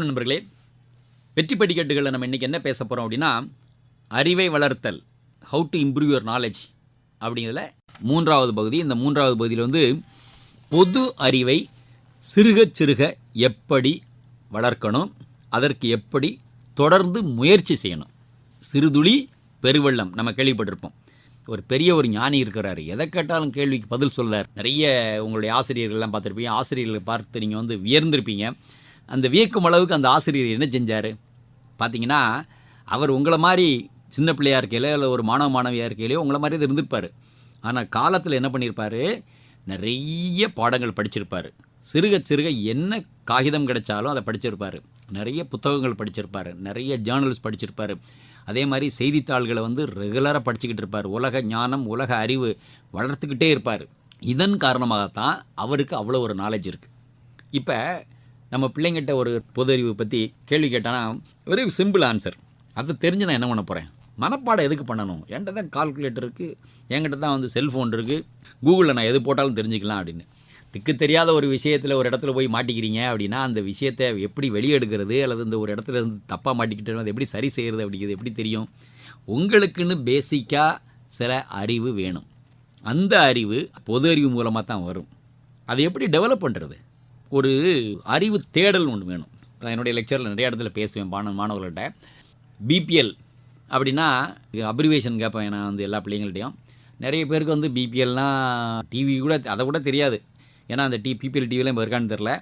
வணக்கம் நண்பர்களே. வெற்றி படிக்கட்டுகளில் நம்ம இன்றைக்கி என்ன பேச போகிறோம் அப்படின்னா அறிவை வளர்த்தல் how to improve your knowledge அப்படிங்கிறதுல மூன்றாவது பகுதி. இந்த மூன்றாவது பகுதியில் வந்து பொது அறிவை சிறுக சிறுக எப்படி வளர்க்கணும் அதற்கு எப்படி தொடர்ந்து முயற்சி செய்யணும். சிறுதுளி பெருவெள்ளம் நம்ம கேள்விப்பட்டிருப்போம். ஒரு பெரிய ஒரு ஞானி இருக்கிறாரு. எதை கேட்டாலும் கேள்விக்கு பதில் சொல்லார் நிறைய உங்களுடைய ஆசிரியர்கள்லாம் பார்த்துருப்பீங்க. ஆசிரியர்களை பார்த்து நீங்கள் வந்து வியர்ந்திருப்பீங்க. அந்த வியக்கும் அளவுக்கு அந்த ஆசிரியர் என்ன செஞ்சார்? பார்த்தீங்கன்னா அவர் உங்களை மாதிரி சின்ன பிள்ளையா இருக்கையில இல்லை ஒரு மாணவ மாணவியாக இருக்கையிலையோ உங்களை மாதிரி தான் இருந்திருப்பார். ஆனால் காலத்தில் என்ன பண்ணியிருப்பார் நிறைய பாடங்கள் படிச்சிருப்பார். சிறுக சிறுக என்ன காகிதம் கிடைச்சாலும் அதை படிச்சிருப்பார். நிறைய புத்தகங்கள் படிச்சிருப்பார். நிறைய ஜேர்னல்ஸ் படிச்சிருப்பார். அதே மாதிரி செய்தித்தாள்களை வந்து ரெகுலராக படிச்சுக்கிட்டு இருப்பார். உலக ஞானம் உலக அறிவு வளர்த்துக்கிட்டே இருப்பார். இதன் காரணமாகத்தான் அவருக்கு அவ்வளோ ஒரு நாலேஜ் இருக்குது இப்போ நம்ம பிள்ளைங்கிட்ட ஒரு பொது அறிவு பற்றி கேள்வி கேட்டானா வெரி சிம்பிள் ஆன்சர் அதை தெரிஞ்சு நான் என்ன பண்ண போகிறேன் மனப்பாடம் எதுக்கு பண்ணணும்? என்கிட்ட தான் கால்குலேட்டர் இருக்குது என்கிட்ட தான் வந்து செல்ஃபோன் இருக்குது கூகுளில் நான் எது போட்டாலும் தெரிஞ்சுக்கலாம் அப்படின்னு. திக்கு தெரியாத ஒரு விஷயத்தில் ஒரு இடத்துல போய் மாட்டிக்கிறீங்க அப்படின்னா அந்த விஷயத்தை எப்படி வெளியெடுக்கிறது? அல்லது இந்த ஒரு இடத்துல இருந்து தப்பாக மாட்டிக்கிட்டு அதை எப்படி சரி செய்கிறது அப்படிங்கிறது எப்படி தெரியும்? உங்களுக்குன்னு பேசிக்காக சில அறிவு வேணும். அந்த அறிவு பொது அறிவு மூலமாக தான் வரும். அதை எப்படி டெவலப் பண்ணுறது ஒரு அறிவு தேடல் ஒன்று வேணும். நான் என்னுடைய லெக்சரில் நிறைய இடத்துல பேசுவேன் மாணவ மாணவர்கள்ட்ட. பிபிஎல் அப்படின்னா அப்ரிவேஷன் கேட்பேன் நான் வந்து எல்லா பிள்ளைங்கள்ட்டையும். நிறைய பேருக்கு வந்து பிபிஎல்னால் டிவி கூட அதை கூட தெரியாது. ஏன்னா அந்த டி பிபிஎல் டிவிலாம் இப்போ இருக்கான்னு தெரில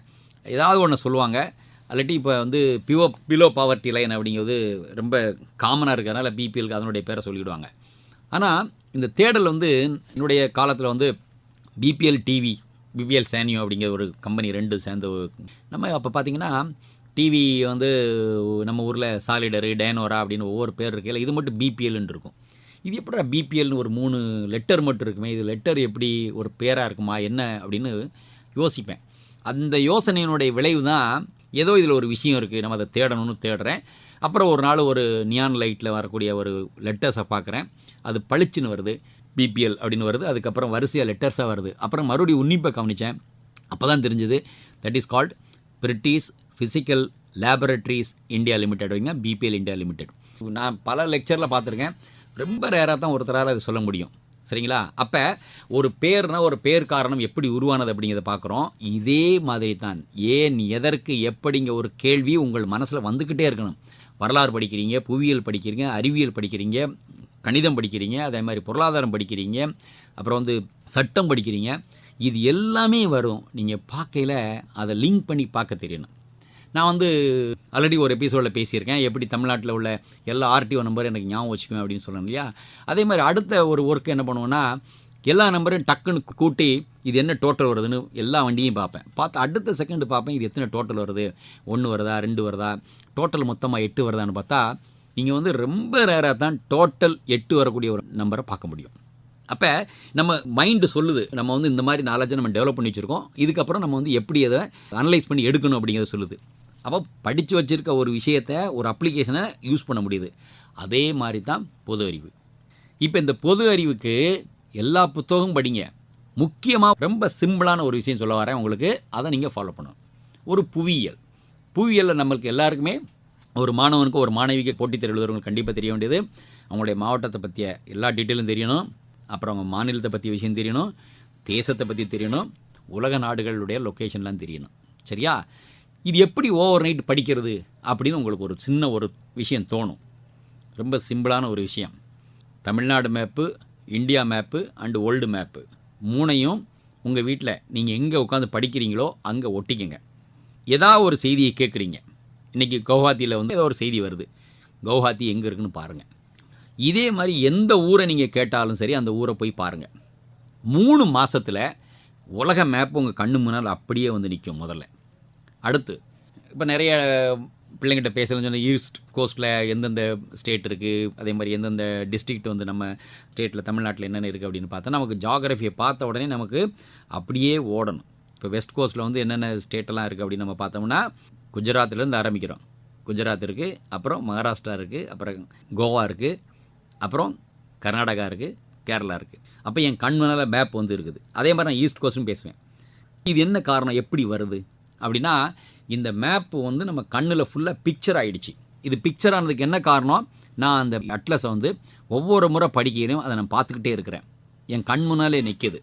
ஏதாவது ஒன்று சொல்லுவாங்க. அல்லாட்டி இப்போ வந்து பிவோ பிலோ பாவர்ட்டி லைன் அப்படிங்கிறது ரொம்ப காமனாக இருக்கிறதுனால பிபிஎலுக்கு அதனுடைய பேரை சொல்லிவிடுவாங்க ஆனால் இந்த தேடல் வந்து என்னுடைய காலத்தில் வந்து பிபிஎல் டிவி பிபிஎல் சேனியோ அப்படிங்கிற ஒரு கம்பெனி ரெண்டு சேர்ந்து நம்ம அப்போ பார்த்தீங்கன்னா டிவி வந்து நம்ம ஊரில் சாலிடரு டேனோரா அப்படின்னு ஒவ்வொரு பேர் இருக்கையில் இது மட்டும் பிபிஎல்னு இருக்கும். இது எப்படா பிபிஎல்னு ஒரு மூணு லெட்டர் மட்டும் இருக்குமே இது லெட்டர் எப்படி ஒரு பேராக இருக்குமா என்ன அப்படின்னு யோசிப்பேன். அந்த யோசனையினுடைய விளைவு தான் ஏதோ இதில் ஒரு விஷயம் இருக்குது நம்ம அதை தேடணும்னு தேடுறேன். அப்புறம் ஒரு நாள் ஒரு நியான் லைட்டில் வரக்கூடிய ஒரு லெட்டர்ஸை பார்க்குறேன் அது பளிச்சுன்னு வருது. பிபிஎல் அப்படின்னு வருது. அதுக்கப்புறம் வரிசையாக லெட்டர்ஸாக வருது. அப்புறம் மறுபடியும் உன்னிப்பை கவனித்தேன் அப்போ தான் தெரிஞ்சுது that is called British physical laboratories India limited வைங்க பிபிஎல் இந்தியா லிமிடெட் நான் பல லெக்சரில் பார்த்துருக்கேன். ரொம்ப ரேராக தான் ஒருத்தரால் அதை சொல்ல முடியும். சரிங்களா? அப்போ ஒரு பேர்னா ஒரு பேர் காரணம் எப்படி உருவானது அப்படிங்கிறத பார்க்குறோம். இதே மாதிரி தான். ஏன் எதற்கு எப்படிங்க ஒரு கேள்வி உங்கள் மனசில் வந்துக்கிட்டே இருக்கணும். வரலாறு படிக்கிறீங்க புவியியல் படிக்கிறீங்க அறிவியல் படிக்கிறீங்க கணிதம் படிக்கிறீங்க அதே மாதிரி பொருளாதாரம் படிக்கிறீங்க அப்புறம் வந்து சட்டம் படிக்கிறீங்க இது எல்லாமே வரும். நீங்கள் பார்க்கையில் அதை லிங்க் பண்ணி பார்க்க தெரியணும். நான் வந்து ஆல்ரெடி ஒரு எபிசோடில் பேசியிருக்கேன். எப்படி தமிழ்நாட்டில் உள்ள எல்லா ஆர்டிஓ நம்பரும் எனக்கு ஞாபகம் வச்சுக்குவேன் அப்படின்னு சொல்லணும் இல்லையா? அதே மாதிரி அடுத்த ஒரு ஒர்க் என்ன பண்ணுவேன்னா எல்லா நம்பரையும் டக்குன்னு கூட்டி இது என்ன டோட்டல் வருதுன்னு எல்லா வண்டியும் பார்ப்பேன். பார்த்து அடுத்த செகண்ட் பார்ப்பேன் இது எத்தனை டோட்டல் வருது? ஒன்று வருதா? ரெண்டு வருதா? டோட்டல் மொத்தமாக எட்டு வருதான்னு பார்த்தா நீங்கள் வந்து ரொம்ப ரேராக தான் டோட்டல் எட்டு வரக்கூடிய ஒரு நம்பரை பார்க்க முடியும். அப்போ நம்ம மைண்டு சொல்லுது நம்ம வந்து இந்த மாதிரி நாலேஜை நம்ம டெவலப் பண்ணி வச்சுருக்கோம். இதுக்கப்புறம் நம்ம வந்து எப்படி அதை அனலைஸ் பண்ணி எடுக்கணும் அப்படிங்கிறத சொல்லுது. அப்போ படித்து வச்சுருக்க ஒரு விஷயத்தை ஒரு அப்ளிகேஷனை யூஸ் பண்ண முடியுது. அதே மாதிரி தான் பொது அறிவு. இப்போ இந்த பொது அறிவுக்கு எல்லா புத்தகமும் படிங்க. முக்கியமாக ரொம்ப சிம்பிளான ஒரு விஷயம் சொல்ல வரேன் உங்களுக்கு. அதை நீங்கள் ஃபாலோ பண்ணணும். ஒரு புவியியல். புவியியலில் நம்மளுக்கு எல்லாருக்குமே ஒரு மாணவனுக்கு ஒரு மாணவிக்கு போட்டித் தேர்வு எழுதுறவங்களுக்கு கண்டிப்பாக தெரிய வேண்டியது அவங்களுடைய மாவட்டத்தை பற்றிய எல்லா டீட்டெயிலும் தெரியணும். அப்புறம் அவங்க மாநிலத்தை பற்றிய விஷயம் தெரியணும். தேசத்தை பற்றி தெரியணும். உலக நாடுகளுடைய லொக்கேஷன்லாம் தெரியணும். சரியா? இது எப்படி ஓவர் நைட் படிக்கிறது அப்படின்னு உங்களுக்கு ஒரு சின்ன ஒரு விஷயம் தோணும். ரொம்ப சிம்பிளான ஒரு விஷயம். Tamil Nadu map India map and world map மூணையும் உங்கள் வீட்டில் நீங்கள் எங்கே உட்காந்து படிக்கிறீங்களோ அங்கே ஒட்டிக்கங்க. ஏதாவது ஒரு செய்தியை கேட்குறீங்க இன்றைக்கி கவுஹாத்தியில் வந்து ஏதோ ஒரு செய்தி வருது. கவுஹாத்தி எங்கே இருக்குன்னு பாருங்கள் இதே மாதிரி எந்த ஊரை நீங்கள் கேட்டாலும் சரி அந்த ஊரை போய் பாருங்கள் மூணு மாதத்தில் உலக மேப் உங்கள் கண்ணு முன்னால் அப்படியே வந்து நிற்கும் முதல்ல. அடுத்து இப்போ நிறைய பிள்ளைங்கிட்ட பேசலன்னு சொன்னால் ஈஸ்ட் கோஸ்ட்டில் எந்தெந்த ஸ்டேட் இருக்குது அதே மாதிரி எந்தெந்த டிஸ்ட்ரிக்ட் வந்து நம்ம ஸ்டேட்டில் தமிழ்நாட்டில் என்னென்ன இருக்குது அப்படின்னு பார்த்தா நமக்கு ஜாகிரஃபியை பார்த்த உடனே நமக்கு அப்படியே ஓடணும். இப்போ வெஸ்ட் கோஸ்ட்டில் வந்து என்னென்ன ஸ்டேட்டெல்லாம் இருக்குது அப்படின்னு நம்ம பார்த்தோம்னா குஜராத்லேருந்து ஆரம்பிக்கிறோம். குஜராத் இருக்குது அப்புறம் மகாராஷ்டிரா இருக்குது அப்புறம் கோவா இருக்குது அப்புறம் கர்நாடகா இருக்குது கேரளா இருக்குது அப்போ என் கண் முன்னால் மேப் வந்து இருக்குது. அதே மாதிரி நான் ஈஸ்ட் கோஸ்ட்டும் பேசுவேன். இது என்ன காரணம்? எப்படி வருது? அப்படின்னா இந்த மேப்பு வந்து நம்ம கண்ணில் ஃபுல்லாக பிக்சர் ஆகிடுச்சு இது பிக்சர் ஆனதுக்கு என்ன காரணம்? நான் அந்த அட்லஸை வந்து ஒவ்வொரு முறை படிக்கிறேன் அதை நான் பார்த்துக்கிட்டே இருக்கிறேன். என் கண் முன்னாலே நிற்கிது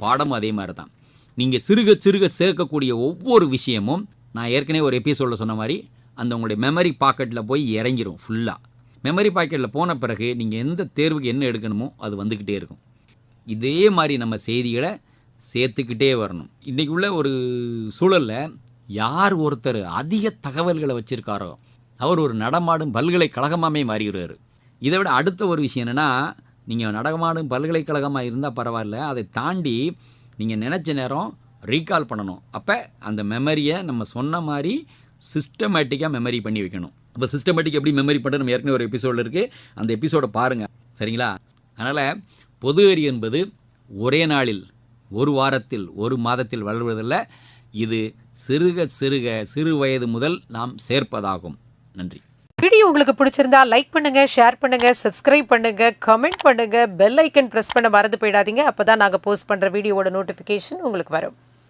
பாடமும் அதே மாதிரி தான் நீங்கள் சிறுக சிறுக சேர்க்கக்கூடிய ஒவ்வொரு விஷயமும் நான் ஏற்கனவே ஒரு எபிசோடில் சொன்ன மாதிரி அந்த உங்களுடைய மெமரி பாக்கெட்டில் போய் இறங்கிரும் ஃபுல்லாக மெமரி பாக்கெட்டில் போன பிறகு நீங்கள் எந்த தேர்வுக்கு என்ன எடுக்கணுமோ அது வந்துக்கிட்டே இருக்கும். இதே மாதிரி நம்ம செய்திகளை சேர்த்துக்கிட்டே வரணும். இன்றைக்கி உள்ள ஒரு சூழலில் யார் ஒருத்தர் அதிக தகவல்களை வச்சுருக்காரோ அவர் ஒரு நடமாடும் பல்கலைக்கழகமாகவே மாறிடுறாரு. இதை விட அடுத்த ஒரு விஷயம் என்னென்னா நீங்கள் நடமாடும் பல்கலைக்கழகமாக இருந்தால் பரவாயில்ல அதை தாண்டி நீங்கள் நினச்ச நேரம் ரீகால் பண்ணணும். அப்போ அந்த மெமரியை நம்ம சொன்ன மாதிரி சிஸ்டமேட்டிக்காக மெமரி பண்ணி வைக்கணும். அப்போ சிஸ்டமேட்டிக் எப்படி மெமரி பண்ணுறது நம்ம ஏற்கனவே ஒரு எபிசோடில் இருக்குது அந்த எபிசோடை பாருங்கள் சரிங்களா? அதனால் பொது அறிவு என்பது ஒரே நாளில் ஒரு வாரத்தில் ஒரு மாதத்தில் வளர்வதில்லை. இது சிறுக சிறுக சிறு வயது முதல் நாம் சேர்ப்பதாகும். நன்றி. வீடியோ உங்களுக்கு பிடிச்சிருந்தா லைக் பண்ணுங்க ஷேர் பண்ணுங்க சப்ஸ்கிரைப் பண்ணுங்க கமெண்ட் பண்ணுங்க பெல் ஐக்கன் பிரஸ் பண்ண மறந்து போயிடாதீங்க. அப்பதான் நாங்கள் போஸ்ட் பண்ற வீடியோவோட நோட்டிபிகேஷன் உங்களுக்கு வரும்.